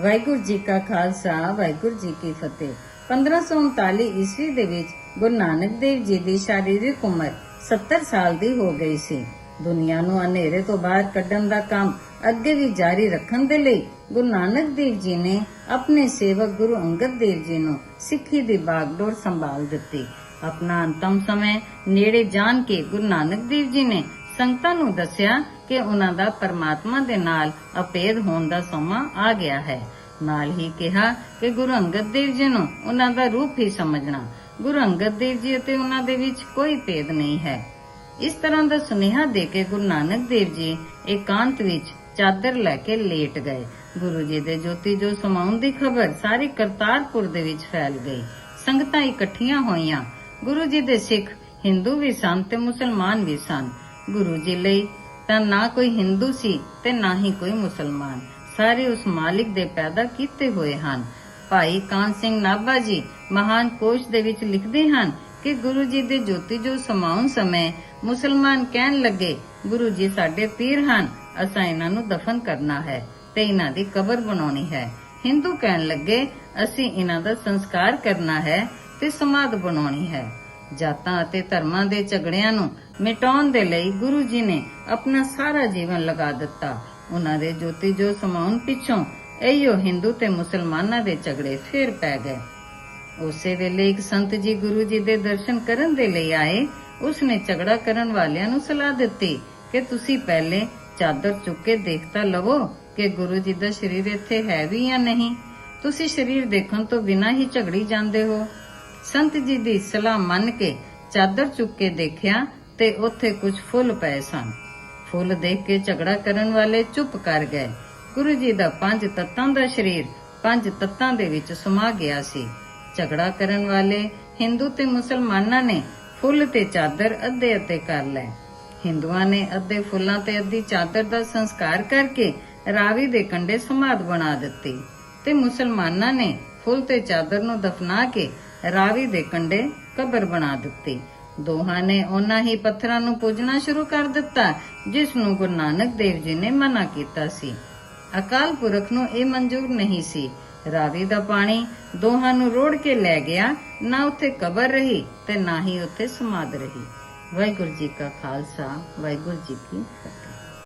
ਵਾਹਿਗੁਰੂ ਜੀ ਕਾ ਖਾਲਸਾ, ਵਾਹਿਗੁਰੂ ਜੀ ਕੀ ਫਤਿਹ। 1539 ਈਸਵੀ ਦੇ ਵਿੱਚ ਗੁਰੂ ਨਾਨਕ ਦੇਵ ਜੀ ਦੀ ਸ਼ਾਰੀਰਿਕ ਉਮਰ 70 ਸਾਲ ਦੀ ਹੋ ਗਈ ਸੀ। ਦੁਨੀਆ ਨੂੰ ਹਨੇਰੇ ਤੋਂ ਬਾਹਰ ਕੱਢਣ ਦਾ ਕੰਮ ਅੱਗੇ ਵੀ ਜਾਰੀ ਰੱਖਣ ਦੇ ਲਈ ਗੁਰੂ ਨਾਨਕ ਦੇਵ ਜੀ ਨੇ ਆਪਣੇ ਸੇਵਕ ਗੁਰੂ ਅੰਗਦ ਦੇਵ ਜੀ ਨੂੰ ਸਿੱਖੀ ਦੀ ਬਾਗਡੋਰ ਸੰਭਾਲ ਦਿੱਤੀ। ਆਪਣਾ ਅੰਤਮ ਸਮੇਂ ਨੇੜੇ ਜਾਣ ਕੇ ਗੁਰੂ ਨਾਨਕ ਦੇਵ ਜੀ ਨੇ ਸੰਗਤਾਂ ਨੂੰ ਦੱਸਿਆ ਕਿ ਉਹਨਾਂ ਦਾ ਪਰਮਾਤਮਾ ਦੇ ਨਾਲ ਅਪੇਧ ਹੋਣ ਦਾ ਸਮਾਂ ਆ ਗਿਆ ਹੈ। ਨਾਲ ਹੀ ਕਿਹਾ ਕਿ ਗੁਰੂ ਅੰਗਦ ਦੇਵ ਜੀ ਨੂੰ ਉਹਨਾਂ ਦਾ ਰੂਪ ਹੀ ਸਮਝਣਾ, ਗੁਰੂ ਅੰਗਦ ਦੇਵ ਜੀ ਅਤੇ ਉਹਨਾਂ ਦੇ ਵਿੱਚ ਕੋਈ ਭੇਦ ਨਹੀਂ ਹੈ। ਇਸ ਤਰ੍ਹਾਂ ਦਾ ਸੁਨੇਹਾ ਦੇ ਕੇ ਗੁਰੂ ਨਾਨਕ ਦੇਵ ਜੀ ਇਕਾਂਤ ਵਿੱਚ ਚਾਦਰ ਲੈ ਕੇ ਲੇਟ ਗਏ। ਗੁਰੂ ਜੀ ਦੇ ਜੋਤੀ ਜੋ ਸਮਾਉਣ ਦੀ ਖਬਰ ਸਾਰੀ ਕਰਤਾਰਪੁਰ ਦੇ ਵਿੱਚ ਫੈਲ ਗਈ। ਸੰਗਤਾਂ ਇਕੱਠੀਆਂ ਹੋਈਆਂ। ਗੁਰੂ ਜੀ ਦੇ ਸਿੱਖ, ਹਿੰਦੂ ਵੀ ਸਨ ਤੇ ਮੁਸਲਮਾਨ ਵੀ ਸਨ। ਗੁਰੂ ਜੀ ਲਈ, ਤਾਂ ਨਾ ਕੋਈ ਹਿੰਦੂ ਸੀ ਤੇ ਨਾ ਹੀ ਕੋਈ ਮੁਸਲਮਾਨ। ਸਾਰੇ ਉਸ ਮਾਲਿਕ ਦੇ ਪੈਦਾ ਕੀਤੇ ਹੋਏ ਹਨ। ਭਾਈ ਕਾਨ ਸਿੰਘ ਨਾਭਾ ਜੀ ਮਹਾਨ ਕੋਸ਼ ਦੇ ਵਿੱਚ ਲਿਖਦੇ ਹਨ ਕਿ ਗੁਰੂ ਜੀ ਦੇ ਜੋਤੀ ਜੋ ਸਮਾਉਣ ਸਮੇਂ ਮੁਸਲਮਾਨ ਕਹਿਣ ਲੱਗੇ, ਗੁਰੂ ਜੀ, ਸਾਡੇ ਪੀਰ ਹਨ, ਅਸਾਂ ਇਹਨਾਂ ਨੂੰ ਦਫਨ ਕਰਨਾ ਹੈ ਤੇ ਇਹਨਾਂ ਦੀ ਕਬਰ ਬਣਾਉਣੀ ਹੈ। ਹਿੰਦੂ ਕਹਿਣ ਲੱਗੇ, ਅਸੀਂ ਇਹਨਾਂ ਦਾ ਸੰਸਕਾਰ ਕਰਨਾ ਹੈ ਤੇ ਸਮਾਧ ਬਣਾਉਣੀ ਹੈ। ਜਾਤਾਂ ਅਤੇ ਧਰਮਾਂ ਦੇ ਝਗੜਿਆਂ ਨੂੰ ਮਿਟਾਉਣ ਦੇ ਲਈ ਗੁਰੂ ਜੀ ਨੇ ਆਪਣਾ ਸਾਰਾ ਜੀਵਨ ਲਗਾ ਦਿੱਤਾ। ਉਹਨਾਂ ਦੇ ਜੋਤੀ ਜੋ ਸਮਾਉਣ ਪਿੱਛੋਂ ਇਹੋ ਹਿੰਦੂ ਤੇ ਮੁਸਲਮਾਨਾਂ ਦੇ ਝਗੜੇ ਫੇਰ ਪੈ ਗਏ। ਉਸੇ ਵੇਲੇ ਇੱਕ ਸੰਤ ਜੀ ਗੁਰੂ ਜੀ ਦੇ ਦਰਸ਼ਨ ਕਰਨ ਦੇ ਲਈ ਆਏ। ਉਸਨੇ ਝਗੜਾ ਕਰਨ ਵਾਲਿਆਂ ਨੂੰ ਸਲਾਹ ਦਿੱਤੀ ਕਿ ਤੁਸੀਂ ਪਹਿਲੇ ਚਾਦਰ ਚੁੱਕ ਕੇ ਦੇਖ ਲਵੋ ਕਿ ਗੁਰੂ ਜੀ ਦਾ ਸਰੀਰ ਇੱਥੇ ਹੈ ਵੀ ਜਾਂ ਨਹੀਂ। ਤੁਸੀਂ ਸਰੀਰ ਦੇਖਣ ਤੋਂ ਬਿਨਾਂ ਹੀ ਝਗੜੀ ਜਾਂਦੇ ਹੋ। ਸੰਤ ਜੀ ਦੀ ਸਲਾਹ ਮੰਨ ਕੇ ਚਾਦਰ ਚੁੱਕ ਕੇ ਦੇਖਿਆ ਤੇ ਉੱਥੇ ਕੁਝ ਫੁੱਲ ਪਏ ਸਨ। ਫੁੱਲ ਦੇਖ ਕੇ ਝਗੜਾ ਕਰਨ ਵਾਲੇ ਚੁੱਪ ਕਰ ਗਏ। ਗੁਰੂ ਜੀ ਦਾ ਪੰਜ ਤੱਤਾਂ ਦਾ ਸਰੀਰ ਪੰਜ ਤੱਤਾਂ ਦੇ ਵਿੱਚ ਸਮਾ ਗਿਆ ਸੀ। ਝਗੜਾ ਕਰਨ ਵਾਲੇ ਹਿੰਦੂ ਤੇ ਮੁਸਲਮਾਨਾਂ ਨੇ ਫੁੱਲ ਤੇ ਚਾਦਰ ਅੱਧੇ ਅੱਧੇ ਕਰ ਲਏ। ਹਿੰਦੂਆਂ ਨੇ ਅੱਧੇ ਫੁੱਲਾਂ ਤੇ ਅੱਧੀ ਚਾਦਰ ਦਾ ਸੰਸਕਾਰ ਕਰਕੇ ਰਾਵੀ ਦੇ ਕੰਢੇ ਸਮਾਧ ਬਣਾ ਦਿੱਤੀ ਤੇ ਮੁਸਲਮਾਨਾਂ ਨੇ ਫੁੱਲ ਤੇ ਚਾਦਰ ਨੂੰ ਦਫਨਾ ਕੇ ਰਾਵੀ ਦੇ ਕੰਢੇ ਕਬਰ ਬਣਾ ਦਿੱਤੀ। ਦੋਹਾਂ ਨੇ ਉਹਨਾਂ ਹੀ ਪੱਥਰਾਂ ਨੂੰ ਪੂਜਣਾ ਸ਼ੁਰੂ ਕਰ ਦਿੱਤਾ, ਜਿਸ ਨੂੰ ਗੁਰੂ ਨਾਨਕ ਦੇਵ ਜੀ ਨੇ ਮਨਾ ਕੀਤਾ ਸੀ। ਅਕਾਲ ਪੁਰਖ ਨੂੰ ਇਹ ਮਨਜ਼ੂਰ ਨਹੀਂ ਸੀ। ਰਾਵੀ ਦਾ ਪਾਣੀ ਦੋਹਾਂ ਨੂੰ ਰੋੜ ਕੇ ਲੈ ਗਿਆ, ਨਾ ਉੱਥੇ ਕਬਰ ਰਹੀ ਤੇ ਨਾ ਹੀ ਉੱਥੇ ਸਮਾਧ ਰਹੀ। ਵਾਹਿਗੁਰੂ ਜੀ ਕਾ ਖਾਲਸਾ, ਵਾਹਿਗੁਰੂ ਜੀ ਕੀ ਫਤਿਹ।